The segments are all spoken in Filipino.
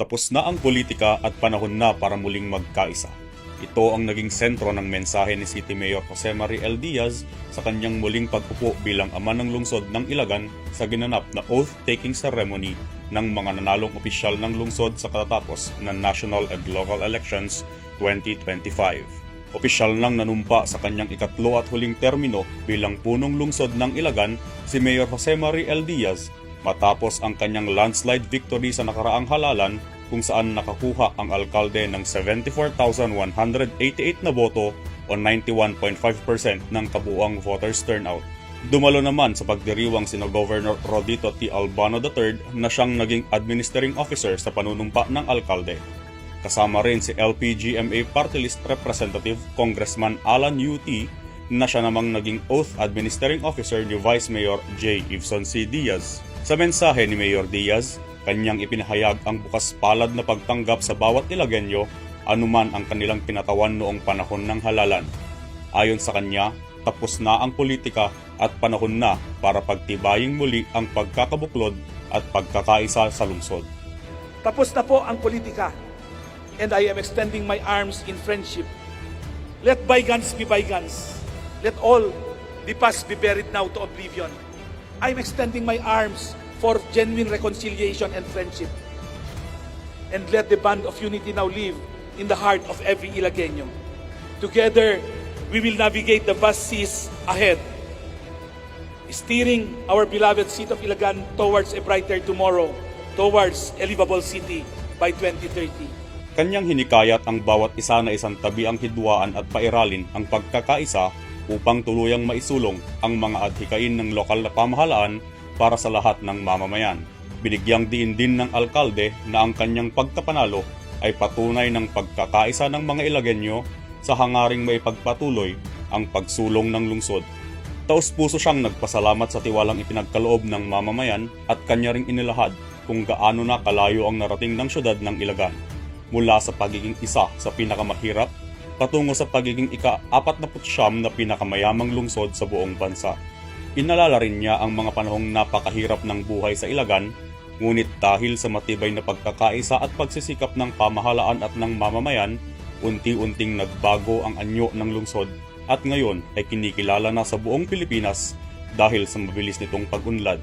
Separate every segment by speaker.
Speaker 1: Tapos na ang politika at panahon na para muling magkaisa. Ito ang naging sentro ng mensahe ni City Mayor Jose Marie L. Diaz sa kanyang muling pag-upo bilang ama ng lungsod ng Ilagan sa ginanap na oath-taking ceremony ng mga nanalong opisyal ng lungsod sa katatapos ng national and local elections 2025. Opisyal nang nanumpa sa kanyang ikatlo at huling termino bilang punong lungsod ng Ilagan si Mayor Jose Marie L. Diaz matapos ang kanyang landslide victory sa nakaraang halalan kung saan nakakuha ang alkalde ng 74,188 na boto o 91.5% ng kabuuang voters turnout. Dumalo naman sa pagdiriwang sina Governor Rodito T. Albano III na siyang naging administering officer sa panunumpa ng alkalde. Kasama rin si LPGMA Party List Representative Congressman Alan U.T. na siya namang naging oath administering officer ni Vice Mayor J. Ibson C. Diaz. Sa mensahe ni Mayor Diaz, kanyang ipinahayag ang bukas palad na pagtanggap sa bawat Ilagenyo anuman ang kanilang kinatawan noong panahon ng halalan. Ayon sa kanya, tapos na ang politika at panahon na para pagtibaying muli ang pagkakabuklod at pagkakaisa sa lungsod.
Speaker 2: Tapos na po ang politika and I am extending my arms in friendship. Let bygones be bygones. Let all the past be buried now to oblivion. I'm extending my arms for genuine reconciliation and friendship. And let the band of unity now live in the heart of every Ilagueño. Together, we will navigate the vast seas ahead, steering our beloved city of Ilagan towards a brighter tomorrow, towards a livable city by 2030.
Speaker 1: Kanyang hinikayat ang bawat isa na isang tabi ang hidwaan at pairalin ang pagkakaisa upang tuluyang maisulong ang mga adhikain ng lokal na pamahalaan para sa lahat ng mamamayan. Binigyang diin din ng alkalde na ang kanyang pagkapanalo ay patunay ng pagkakaisa ng mga Ilagenyo sa hangaring may pagpatuloy ang pagsulong ng lungsod. Taos puso siyang nagpasalamat sa tiwalang ipinagkaloob ng mamamayan at kanya ring inilahad kung gaano na kalayo ang narating ng syudad ng Ilagan mula sa pagiging isa sa pinakamahirap patungo sa pagiging ika-49 na pinakamayamang lungsod sa buong bansa. Inalala rin niya ang mga panahong napakahirap ng buhay sa Ilagan, ngunit dahil sa matibay na pagkakaisa at pagsisikap ng pamahalaan at ng mamamayan, unti-unting nagbago ang anyo ng lungsod at ngayon ay kinikilala na sa buong Pilipinas dahil sa mabilis nitong pag-unlad.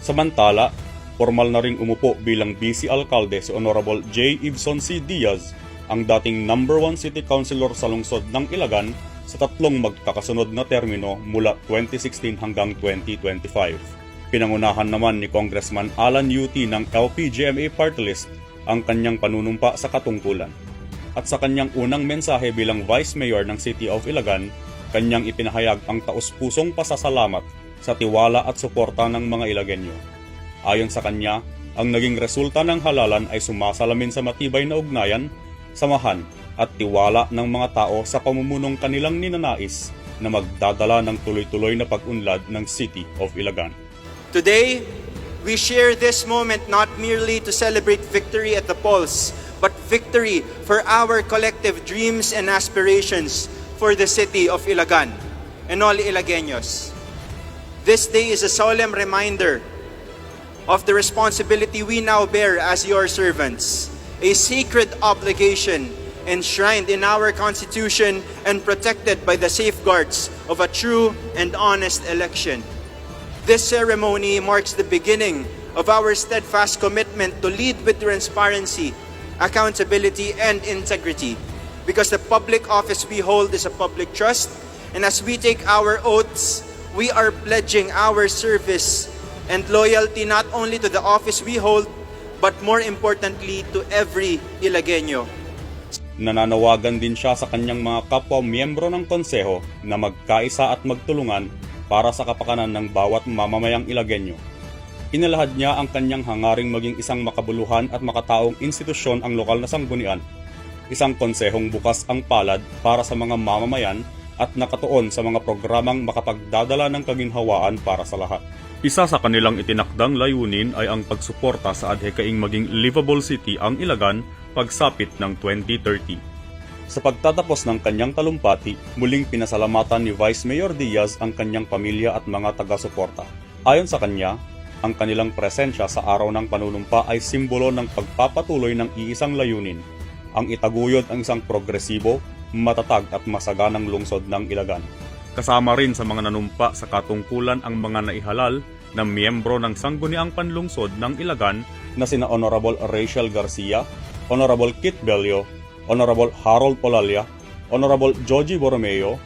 Speaker 1: Samantala, formal na ring umupo bilang BC Alkalde si Honorable J. Ibson C. Diaz, ang dating number 1 city councilor sa lungsod ng Ilagan sa tatlong magkakasunod na termino mula 2016 hanggang 2025. Pinangunahan naman ni Congressman Alan UT ng LPGMA Party List ang kanyang panunumpa sa katungkulan. At sa kanyang unang mensahe bilang Vice Mayor ng City of Ilagan, kanyang ipinahayag ang taus-pusong pasasalamat sa tiwala at suporta ng mga Ilagenyo. Ayon sa kanya, ang naging resulta ng halalan ay sumasalamin sa matibay na ugnayan, samahan at tiwala ng mga tao sa pamumunog kanilang ninanais na magdadala ng tuloy-tuloy na pag-unlad ng City of Ilagan.
Speaker 3: Today, we share this moment not merely to celebrate victory at the polls, but victory for our collective dreams and aspirations for the city of Ilagan and all Ilagueños. This day is a solemn reminder of the responsibility we now bear as your servants, a sacred obligation enshrined in our Constitution and protected by the safeguards of a true and honest election. This ceremony marks the beginning of our steadfast commitment to lead with transparency, accountability, and integrity. Because the public office we hold is a public trust, and as we take our oaths, we are pledging our service and loyalty not only to the office we hold, but more importantly to every Ilagueño.
Speaker 1: Nananawagan din siya sa kanyang mga kapwa miyembro ng konseho na magkaisa at magtulungan para sa kapakanan ng bawat mamamayang Ilagenyo. Inalahad niya ang kanyang hangaring maging isang makabuluhan at makataong institusyon ang lokal na sanggunian, isang konsehong bukas ang palad para sa mga mamamayan at nakatuon sa mga programang makapagdadala ng kaginhawaan para sa lahat. Isa sa kanilang itinakdang layunin ay ang pagsuporta sa adhikaing maging livable city ang Ilagan pagsapit ng 2030. Sa pagtatapos ng kanyang talumpati, muling pinasalamatan ni Vice Mayor Diaz ang kanyang pamilya at mga taga-suporta. Ayon sa kanya, Ang kanilang presensya sa araw ng panunumpa ay simbolo ng pagpapatuloy ng iisang layunin, ang itaguyod ang isang progresibo, matatag at masaganang lungsod ng Ilagan. Kasama rin sa mga nanumpa sa katungkulan ang mga naihalal na miyembro ng Sangguniang Panlungsod ng Ilagan na sina Honorable Rachel Garcia, Honorable Kit Bello, Honorable Harold Polalia, Honorable Joji Borromeo,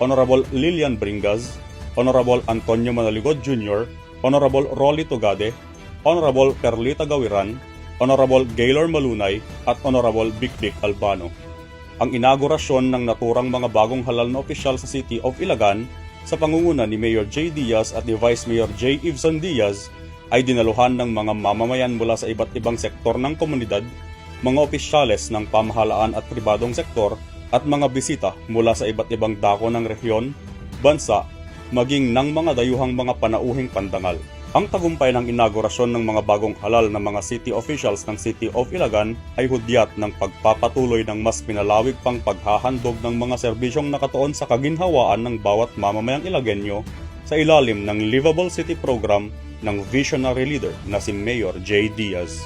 Speaker 1: Honorable Lilian Bringas, Honorable Antonio Manaligod Jr., Honorable Rolly Tugade, Honorable Perlita Gawiran, Honorable Gaylor Malunay at Honorable Bikbik Albano. Ang inaugurasyon ng naturang mga bagong halal na opisyal sa City of Ilagan sa pangunguna ni Mayor J. Diaz at ni Vice Mayor J. Ibson Diaz ay dinaluhan ng mga mamamayan mula sa iba't ibang sektor ng komunidad, mga opisyales ng pamahalaan at pribadong sektor at mga bisita mula sa iba't ibang dako ng rehiyon, bansa, maging ng mga dayuhang mga panauhing pandangal. Ang tagumpay ng inaugurasyon ng mga bagong halal na mga city officials ng City of Ilagan ay hudyat ng pagpapatuloy ng mas pinalawig pang paghahandog ng mga serbisyong nakatuon sa kaginhawaan ng bawat mamamayang Ilagenyo sa ilalim ng Livable City Program ng visionary leader na si Mayor J. Diaz.